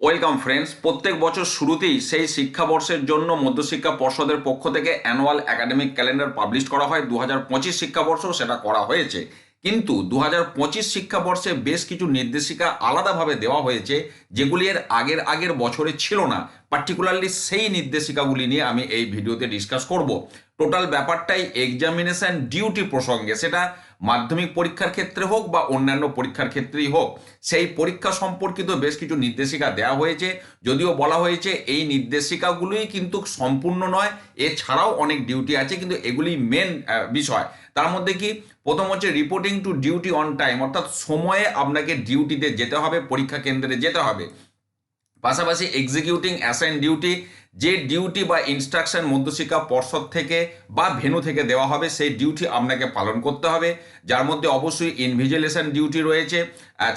Welcome friends প্রত্যেক বছর শুরুতেই সেই শিক্ষাবর্ষের জন্য মধ্যশিক্ষা পর্ষদের পক্ষ থেকে অ্যানুয়াল একাডেমিক ক্যালেন্ডার পাবলিশ করা হয়। দু হাজার পঁচিশ শিক্ষাবর্ষ সেটা করা হয়েছে। কিন্তু দু হাজার পঁচিশ শিক্ষাবর্ষে বেশ কিছু নির্দেশিকা আলাদাভাবে দেওয়া হয়েছে, যেগুলি এর আগের আগের বছরে ছিল না। পার্টিকুলারলি সেই নির্দেশিকাগুলি নিয়ে আমি এই ভিডিওতে ডিসকাস করব। টোটাল ব্যাপারটাই এক্সামিনেশন ডিউটি প্রসঙ্গে, সেটা মাধ্যমিক পরীক্ষার ক্ষেত্রে হোক বা অন্যান্য পরীক্ষার ক্ষেত্রেই হোক, সেই পরীক্ষা সম্পর্কিত বেশ কিছু নির্দেশিকা দেওয়া হয়েছে। যদিও বলা হয়েছে এই নির্দেশিকাগুলোই কিন্তু সম্পূর্ণ নয়, এছাড়াও অনেক ডিউটি আছে, কিন্তু এগুলি মেন বিষয়। তার মধ্যে কি? প্রথম হচ্ছে reporting to duty on time অর্থাৎ সময়ে আপনাকে ডিউটিতে যেতে হবে, পরীক্ষা কেন্দ্রে যেতে হবে। পাশাপাশি এক্সিকিউটিং অ্যাসাইন ডিউটি যে ডিউটি বা ইনস্ট্রাকশন মধ্যশিক্ষা পর্ষদ থেকে বা ভেনু থেকে দেওয়া হবে, সেই ডিউটি আপনাকে পালন করতে হবে। যার মধ্যে অবশ্যই ইনভিজিলেশন ডিউটি রয়েছে।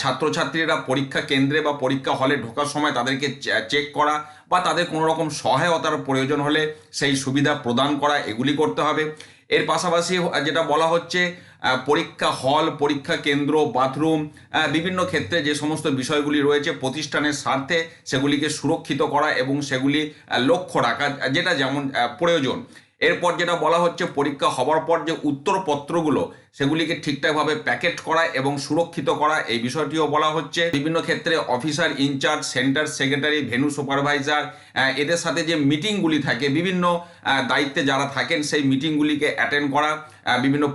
ছাত্রছাত্রীরা পরীক্ষা কেন্দ্রে বা পরীক্ষা হলে ঢোকার সময় তাদেরকে চেক করা বা তাদের কোনো রকম সহায়তার প্রয়োজন হলে সেই সুবিধা প্রদান করা, এগুলি করতে হবে। এর পাশাপাশি যেটা বলা হচ্ছে পরীক্ষা হল, পরীক্ষা কেন্দ্র, বাথরুম বিভিন্ন ক্ষেত্রে যে সমস্ত বিষয়গুলি রয়েছে প্রতিষ্ঠানের স্বার্থে সেগুলিকে সুরক্ষিত করা এবং সেগুলি লক্ষ্য রাখা, যেটা যেমন প্রয়োজন। এরপর যেটা বলা হচ্ছে, পরীক্ষা হওয়ার পর যে উত্তরপত্রগুলো, সেগুলিকে ঠিকঠাকভাবে প্যাকেট করা এবং সুরক্ষিত করা, এই বিষয়টিও বলা হচ্ছে। বিভিন্ন ক্ষেত্রে officer in charge, centre secretary venue supervisor এদের সাথে যে মিটিংগুলি থাকে, বিভিন্ন দায়িত্বে যারা থাকেন, সেই মিটিংগুলিকে অ্যাটেন্ড করা বিভিন্ন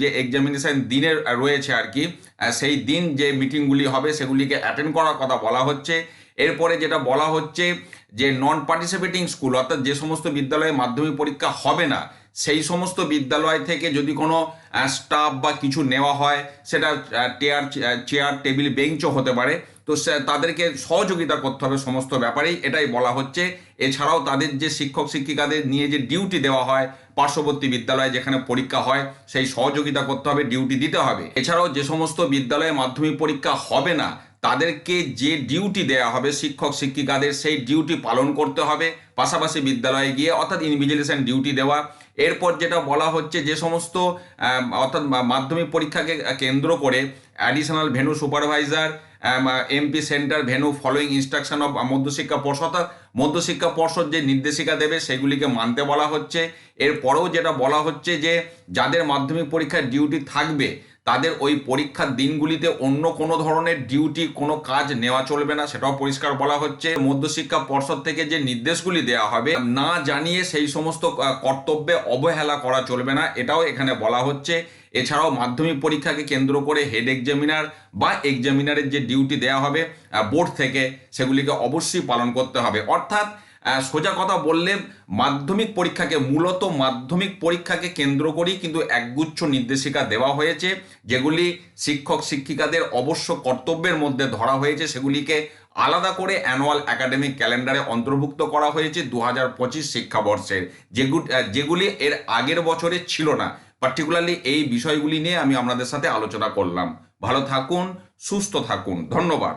যে এক্সামিনেশন দিনের রয়েছে আর কি সেই দিন যে মিটিংগুলি হবে, সেগুলিকে অ্যাটেন্ড করার কথা বলা হচ্ছে। এরপরে যেটা বলা হচ্ছে যে নন পার্টিসিপেটিং স্কুল অর্থাৎ যে সমস্ত বিদ্যালয়ে মাধ্যমিক পরীক্ষা হবে না, সেই সমস্ত বিদ্যালয় থেকে যদি কোনো স্টাফ বা কিছু নেওয়া হয়, সেটা চেয়ার চেয়ার টেবিল বেঞ্চও হতে পারে। তো তাদেরকে সহযোগিতা করতে হবে সমস্ত ব্যাপারেই, এটাই বলা হচ্ছে। এছাড়াও তাদের যে শিক্ষক, শিক্ষিকাদের নিয়ে যে ডিউটি দেওয়া হয়, পার্শ্ববর্তী বিদ্যালয়ে যেখানে পরীক্ষা হয়, সেই সহযোগিতা করতে হবে ডিউটি দিতে হবে। এছাড়াও যে সমস্ত বিদ্যালয়ে মাধ্যমিক পরীক্ষা হবে না তাদেরকে যে ডিউটি দেয়া হবে শিক্ষক শিক্ষিকাদের, সেই ডিউটি পালন করতে হবে। পাশাপাশি বিদ্যালয়ে গিয়ে অর্থাৎ ইনভিজিলেশন ডিউটি দেওয়া। এরপর যেটা বলা হচ্ছে যে সমস্ত অর্থাৎ মাধ্যমিক পরীক্ষাকে কেন্দ্র করে additional venue supervisor MP centre venue following instruction of Madhyashiksha Parshad Madhyashiksha পর্ষদ যে নির্দেশিকা দেবে, সেগুলিকে মানতে বলা হচ্ছে। এরপরেও যেটা বলা হচ্ছে যে, যাদের মাধ্যমিক পরীক্ষার ডিউটি থাকবে, তাদের ওই পরীক্ষার দিনগুলিতে অন্য কোনো ধরনের ডিউটি কোনো কাজ নেওয়া চলবে না, সেটাও পরিষ্কার বলা হচ্ছে। মধ্যশিক্ষা পর্ষদ থেকে যে নির্দেশগুলি দেওয়া হবে, না জানিয়ে সেই সমস্ত কর্তব্যে অবহেলা করা চলবে না, এটাও এখানে বলা হচ্ছে। এছাড়াও মাধ্যমিক পরীক্ষাকে কেন্দ্র করে হেড এক্সামিনার বা এক্সামিনারের যে ডিউটি দেওয়া হবে বোর্ড থেকে সেগুলিকে অবশ্যই পালন করতে হবে। অর্থাৎ সোজা কথা বললে মাধ্যমিক পরীক্ষাকে, মূলত মাধ্যমিক পরীক্ষাকে কেন্দ্র করেই কিন্তু একগুচ্ছ নির্দেশিকা দেওয়া হয়েছে, যেগুলি শিক্ষক শিক্ষিকাদের অবশ্য কর্তব্যের মধ্যে ধরা হয়েছে। সেগুলিকে আলাদা করে অ্যানুয়াল একাডেমিক ক্যালেন্ডারে অন্তর্ভুক্ত করা হয়েছে দু হাজার পঁচিশ শিক্ষাবর্ষের। যেগুলি যেগুলি এর আগের বছরে ছিল না। পার্টিকুলারলি এই বিষয়গুলি নিয়ে আমি আপনাদের সাথে আলোচনা করলাম। ভালো থাকুন সুস্থ থাকুন। ধন্যবাদ।